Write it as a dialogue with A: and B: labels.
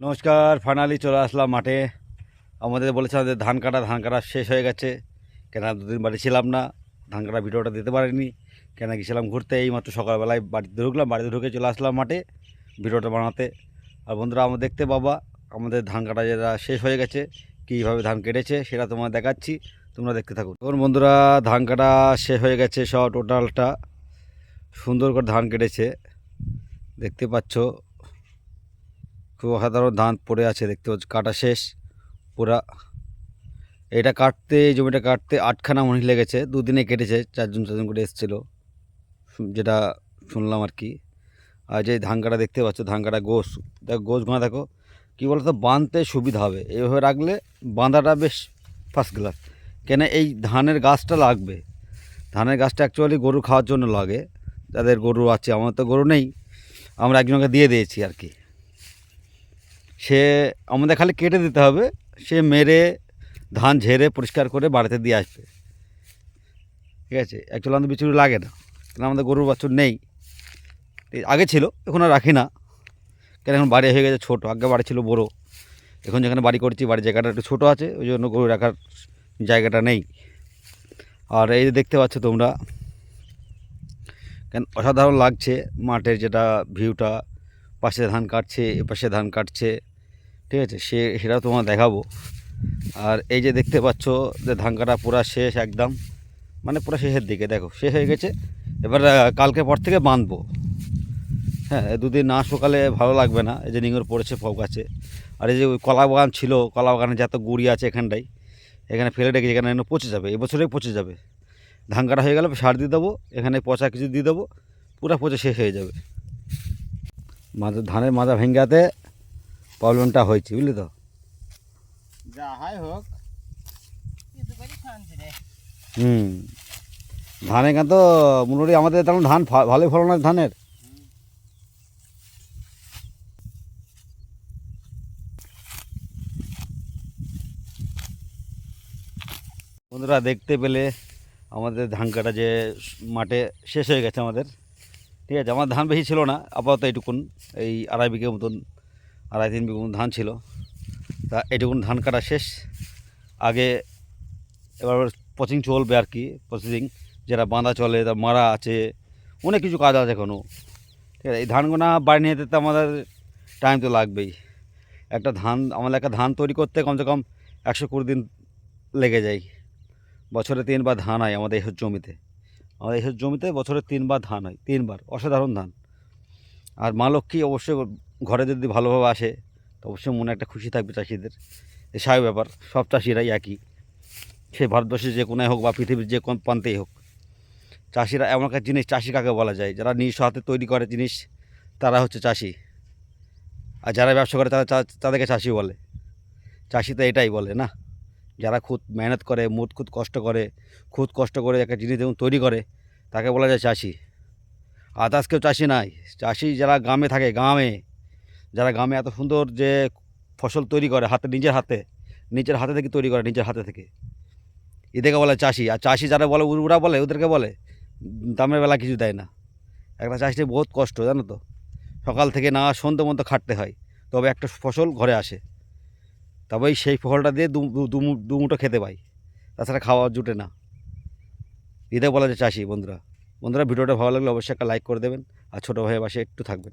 A: নমস্কার, ফাইনালি চলে আসলাম মাঠে। আমাদের বলেছে আমাদের ধান কাটা ধান কাটা শেষ হয়ে গেছে। কেন দুদিন বাড়ি ছিলাম না, ধান কাটা ভিডিওটা দিতে পারিনি। কেন গেছিলাম ঘুরতে, এই মাত্র সকালবেলায় বাড়িতে ঢুকলাম, বাড়িতে ঢুকে চলে আসলাম মাঠে ভিডিওটা বানাতে। আর বন্ধুরা, আমরা দেখতে পাবা, আমাদের ধান কাটা যেটা শেষ হয়ে গেছে, কীভাবে ধান কেটেছে সেটা তোমার দেখাচ্ছি, তোমরা দেখতে থাকো। তখন বন্ধুরা, ধান কাটা শেষ হয়ে গেছে সব টোটালটা। সুন্দর করে ধান কেটেছে, দেখতে পাচ্ছ। খুব অসাধারণ ধান পড়ে আছে, দেখতে পাচ্ছ, কাটা শেষ, পুরা। এটা কাটতে জমিটা কাটতে আটখানা মহিষ লেগেছে, দুদিনে কেটেছে, চারজন চারজন করে এসেছিল। যেটা শুনলাম আর কি। আর যে ধান কাটা দেখতে পাচ্ছ, ধান কাটা গোস, দেখো, গোস গোনা দেখো, কী বলতো, বাঁধতে সুবিধা হবে। এইভাবে রাখলে বাঁধাটা বেশ ফার্স্ট ক্লাস কেন, এই ধানের গাছটা লাগবে। ধানের গাছটা অ্যাকচুয়ালি গরু খাওয়ার জন্য লাগে। যাদের গরু আছে আমার তো গরু নেই। আমরা একজনকে দিয়ে দিয়েছি আর কি। সে আমাদের খালি কেটে দিতে হবে, সে মেরে ধান ঝেড়ে পরিষ্কার করে বাড়িতে দিয়ে আসবে। ঠিক আছে? অ্যাকচুয়ালি আমাদের বিচুরি লাগে না, কেন আমাদের গরুর বাছুর নেই। আগে ছিল, এখন আর রাখি না। কেন এখন বাড়ি হয়ে গেছে ছোটো, আগে বাড়ি ছিল বড়ো। এখন যেখানে বাড়ি করছি, বাড়ির জায়গাটা একটু ছোটো আছে, ওই জন্য গরু রাখার জায়গাটা নেই। আর এই যে দেখতে পাচ্ছ তোমরা, কেন অসাধারণ লাগছে মাঠের যেটা ভিউটা পাশে ধান কাটছে, এপাশে ধান কাটছে। ঠিক আছে? সে, সেটাও তোমার দেখাবো। আর এই যে দেখতে পাচ্ছ যে ধান কাটা পুরা শেষ একদম মানে পুরো শেষের দিকে, দেখো, শেষ হয়ে গেছে। এবার কালকে পর থেকে বাঁধবো। হ্যাঁ দুদিন না সকালে ভালো লাগবে না। এই যে নিঙর পড়েছে ফক আছে। আর এই যে ওই কলা বাগান ছিল, কলা বাগানে যত গুড়ি আছে এখানটাই, এখানে ফেলে রেখেছি, এখানে পচে যাবে, এবছরেই পচে যাবে। ধান কাটা হয়ে গেলে, সার দিয়ে দেবো, এখানে পচা কিছু দিয়ে দেবো, পুরো পচে শেষ হয়ে যাবে। মাঝে ধানের মাজা ভেঙ্গাতে প্রবলেমটা হয়েছে বুঝলি তো?
B: যা হাই হোক।
A: হুম। ধানে কেন তো মোটামুটি আমাদের তেমন ধান ফা- ভালোই ফলন আছে ধানের। বন্ধুরা দেখতে পেলে আমাদের ধান কাটা যে মাঠে শেষ হয়ে গেছে আমাদের। ঠিক আছে আমার ধান বেশি ছিল না আপাতত এইটুকুন এই আড়াই বিঘে মতন আড়াই তিন বিঘে মতন ধান ছিল। তা এইটুকুন ধান কাটা শেষ। আগে এবার পচিং চলবে আর কি প্রসেসিং যেটা বাঁধা চলে তার মারা আছে, অনেক কিছু কাজ আছে এখনও ঠিক আছে, এই ধানগুনা বাড়ি নিয়ে যেতে আমাদের টাইম তো লাগবেই। একটা ধান, আমাদের একটা ধান তৈরি করতে কমসে কম একশো কুড়ি দিন লেগে যায়। বছরে তিনবার ধান হয় আমাদের এইসব জমিতে। আমাদের এইসব জমিতে বছরে তিনবার ধান হয়, তিনবার, অসাধারণ ধান। আর মা লক্ষ্মী অবশ্যই ঘরে যদি ভালোভাবে আসে, তো অবশ্যই মনে একটা খুশি থাকবে চাষিদের। এ ব্যাপার, সব চাষিরাই একই। সে ভারতবর্ষে যে কোনায় হোক বা পৃথিবীর যে কোন প্রান্তেই হোক, চাষিরা এমন একটা জিনিস চাষি কাকে বলা যায়? যারা নিজ হাতে তৈরি করে জিনিস, তারা হচ্ছে চাষি। আর যারা ব্যবসা করে, তারা তাদেরকে চাষি বলে। চাষি তো এটাই বলে, না? যারা খুদ মেহনত করে, মুদ খুদ কষ্ট করে, খুদ কষ্ট করে একটা জিনিস যেমন তৈরি করে, তাকে বলা যায় চাষি। আদার্স কেউ চাষি নাই। চাষি যারা গ্রামে থাকে, গ্রামে যারা গ্রামে এত সুন্দর যে ফসল তৈরি করে হাতে, নিজের হাতে নিজের হাতে থেকে তৈরি করে, নিজের হাতে থেকে। এদেরকে বলে চাষি, আর চাষি যারা বলে ওরা বলে, ওদেরকে বলে, দামের বেলা কিছু দেয় না। একটা চাষির বহুত কষ্ট, জানো তো? সকাল থেকে না সন্ধ্যে মতো খাটতে হয়, তবে একটা ফসল ঘরে আসে। তবেই সেই ফসলটা দিয়ে দু, দু- দু মু- দু মুঠো খেতে পাই। তাছাড়া খাওয়া জুটে না। এদের বলা যায় চাষি, বন্ধুরা বন্ধুরা, ভিডিওটা ভালো লাগলে অবশ্যই একটা লাইক করে দেবেন, আর ছোটো ভাইয়ের পাশে একটু থাকবেন।